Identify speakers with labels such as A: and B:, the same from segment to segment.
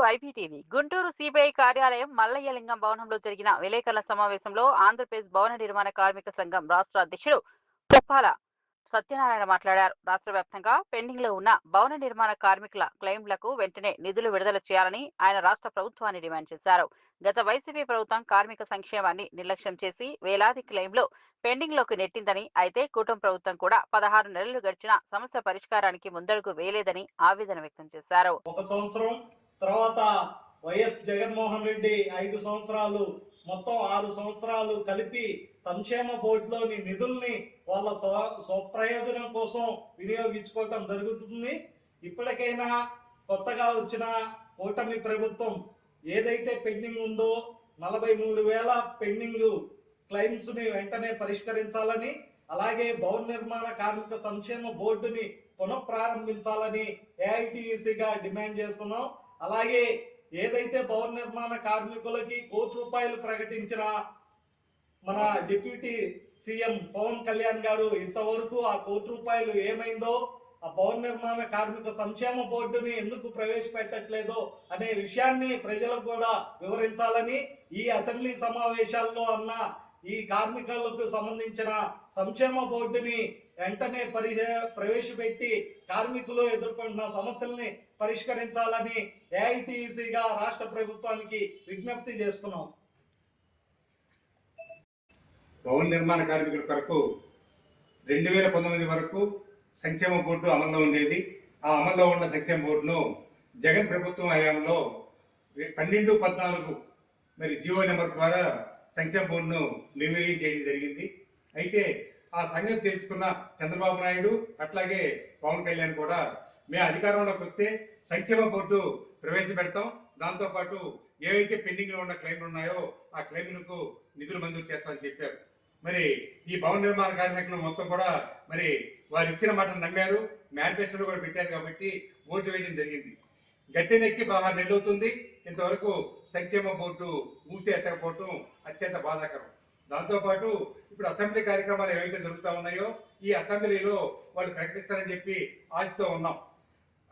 A: Guntur IBTV Guntur CBI కార్యాలయం మల్లయ్యలింగం భవనంలో జరిగిన విలేకరుల సమావేశంలో ఆంధ్రప్రదేశ్ భవన నిర్మాణ కార్మిక సంఘం రాష్ట్ర అధ్యక్షుడు పుప్పాల సత్యనారాయణ మాట్లాడారు. రాష్ట్ర వ్యాప్తంగా పెండింగ్లో ఉన్న భవన నిర్మాణ కార్మికుల క్లెయిమ్లకు వెంటనే నిధులు విడుదల చేయాలని ఆయన రాష్ట్ర ప్రభుత్వాన్ని డిమాండ్ చేశారు. గత వైసీపీ ప్రభుత్వం కార్మిక సంక్షేమాన్ని నిర్లక్ష్యం చేసి వేలాది క్లెయిమ్లు పెండింగ్లోకి నెట్టిందని అయితే కూటమి ప్రభుత్వం కూడా పదహారు నెలలు గడిచిన సమస్య పరిష్కారానికి ముందడుగు వేయలేదని ఆవేదన వ్యక్తం చేశారు.
B: ఒక సంవత్సరం తర్వాత వైఎస్ జగన్మోహన్ రెడ్డి ఐదు సంవత్సరాలు మొత్తం ఆరు సంవత్సరాలు కలిపి సంక్షేమ బోర్డులోని నిధుల్ని వాళ్ళ స్వ స్వప్రయోజనం కోసం వినియోగించుకోవటం జరుగుతుంది. ఇప్పటికైనా కొత్తగా వచ్చిన కూటమి ప్రభుత్వం ఏదైతే పెండింగ్ ఉందో నలభై మూడు వేల పెండింగ్ క్లైమ్స్ని వెంటనే పరిష్కరించాలని అలాగే భవన నిర్మాణ కార్మిక సంక్షేమ బోర్డుని పునఃప్రారంభించాలని ఏఐటియుసిగా డిమాండ్ చేస్తున్నాం. అలాగే ఏదైతే భవన నిర్మాణ కార్మికులకి కోటి రూపాయలు ప్రకటించిన మన డిప్యూటీ సీఎం పవన్ కళ్యాణ్ గారు ఇంతవరకు ఆ కోటి రూపాయలు ఏమైందో ఆ భవన నిర్మాణ కార్మిక సంక్షేమ బోర్డుని ఎందుకు ప్రవేశపెట్టట్లేదో అనే విషయాన్ని ప్రజలకు కూడా వివరించాలని ఈ అసెంబ్లీ సమావేశాల్లో అన్న ఈ కార్మికులకు సంబంధించిన సంక్షేమ బోర్డుని వెంటనే పరి ప్రవేశపెట్టి కార్మికులు ఎదుర్కొంటున్న సమస్యల్ని పరిష్కరించాలని ఏఐటీసీగా రాష్ట్ర ప్రభుత్వానికి విజ్ఞప్తి చేస్తున్నాం.
C: భవన నిర్మాణ కార్మికుల కొరకు రెండు వేల పంతొమ్మిది వరకు సంక్షేమ బోర్డు అమల్లో ఉండేది. ఆ అమల్లో ఉన్న సంక్షేమ బోర్డును జగన్ ప్రభుత్వం హయాంలో పన్నెండు పద్నాలుగు మరి జియో నెంబర్ ద్వారా సంక్షేమ బోర్డును నిర్వీర్యం చేయడం జరిగింది. అయితే ఆ సంగతి తెలుసుకున్న చంద్రబాబు నాయుడు అట్లాగే పవన్ కళ్యాణ్ కూడా మేము అధికారంలోకి వస్తే సంక్షేమ బోర్డు ప్రవేశపెడతాం. దాంతోపాటు ఏవైతే పెండింగ్లో ఉన్న క్లెయిమ్లు ఉన్నాయో ఆ క్లెయిమ్లకు నిధులు మంజూరు చేస్తామని చెప్పారు. మరి ఈ భవన నిర్మాణ కార్మికులు మొత్తం కూడా మరి వారు ఇచ్చిన మాటను నమ్మారు. మేనిఫెస్టోలో కూడా పెట్టారు కాబట్టి ఓటు వేయడం జరిగింది. గట్టెనెక్కి పదహారు నెలలు అవుతుంది. ఇంతవరకు సంక్షేమ బోర్డు మూసి ఎత్తకపోవటం అత్యంత బాధాకరం. దాంతోపాటు ఇప్పుడు అసెంబ్లీ కార్యక్రమాలు ఏవైతే జరుగుతూ ఉన్నాయో ఈ అసెంబ్లీలో వాళ్ళు ప్రకటిస్తారని చెప్పి ఆశతో ఉన్నాం.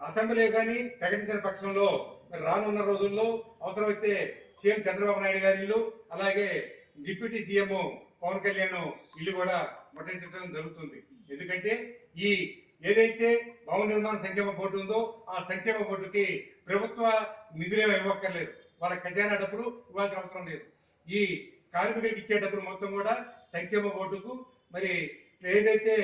C: అసెంబ్లీ కానీ ప్రకటించిన పక్షంలో మరి రానున్న రోజుల్లో అవసరమైతే సీఎం చంద్రబాబు నాయుడు గారి ఇల్లు అలాగే డిప్యూటీ సీఎం పవన్ కళ్యాణ్ ఇల్లు కూడా ముట్టించడం జరుగుతుంది. ఎందుకంటే ఈ ఏదైతే భవన నిర్మాణ సంక్షేమ బోర్డు ఉందో ఆ సంక్షేమ బోర్డుకి ప్రభుత్వ నిధులేమో ఇవ్వక్కర్లేదు. వాళ్ళ ఖజానా డబ్బులు ఇవ్వాల్సిన అవసరం లేదు. ఈ కార్మికులకు ఇచ్చే డబ్బులు మొత్తం కూడా సంక్షేమ బోర్డుకు మరి ఏదైతే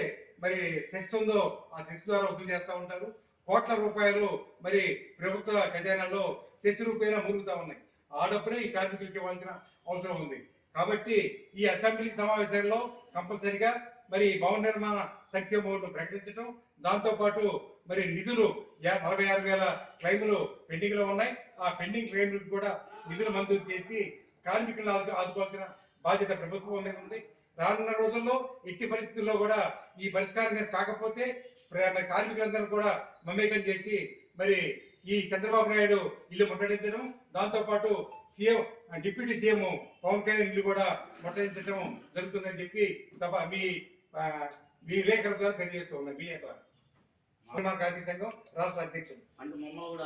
C: మరి సెస్ ఉందో ఆ సెస్ ద్వారా వసూలు చేస్తూ ఉంటారు. కోట్ల రూపాయలు మరి ప్రభుత్వ ఖజానాలో సెస్ రూపాయలు మురుగుతూ ఉన్నాయి. ఆ డబ్బునే ఈ కార్మికులకు ఇవ్వాల్సిన అవసరం ఉంది. కాబట్టి ఈ అసెంబ్లీ సమావేశాల్లో కంపల్సరిగా మరి భవన నిర్మాణ సంక్షేమ బోర్డు ప్రకటించడం దాంతోపాటు మరి నిధులు నలభై ఆరు వేల క్లైములు పెండింగ్లో ఉన్నాయి. ఆ పెండింగ్ క్లైములకు కూడా నిధులు మంజూరు చేసి కార్మికులను ఆదు- ఆదుకోవాల్సిన బాధ్యత ప్రభుత్వం మీద ఉంది. రానున్న రోజుల్లో ఎట్టి పరిస్థితుల్లో కూడా ఈ పరిష్కారం కాకపోతే కార్మికులందరూ కూడా మమేకం చేసి మరి ఈ చంద్రబాబు నాయుడు ఇల్లు ముట్టడించడం దాంతోపాటు CM deputy CM Pawan Kalyan ఇల్లు కూడా ముట్టడించడం జరుగుతుందని చెప్పి సభ మీ మీ విలేకరుల ద్వారా తెలియజేస్తూ ఉన్నారు మీడియా ద్వారా. కార్మిక సంఘం రాష్ట్ర అధ్యక్షుడు.
D: అంటే మమ్మల్ని కూడా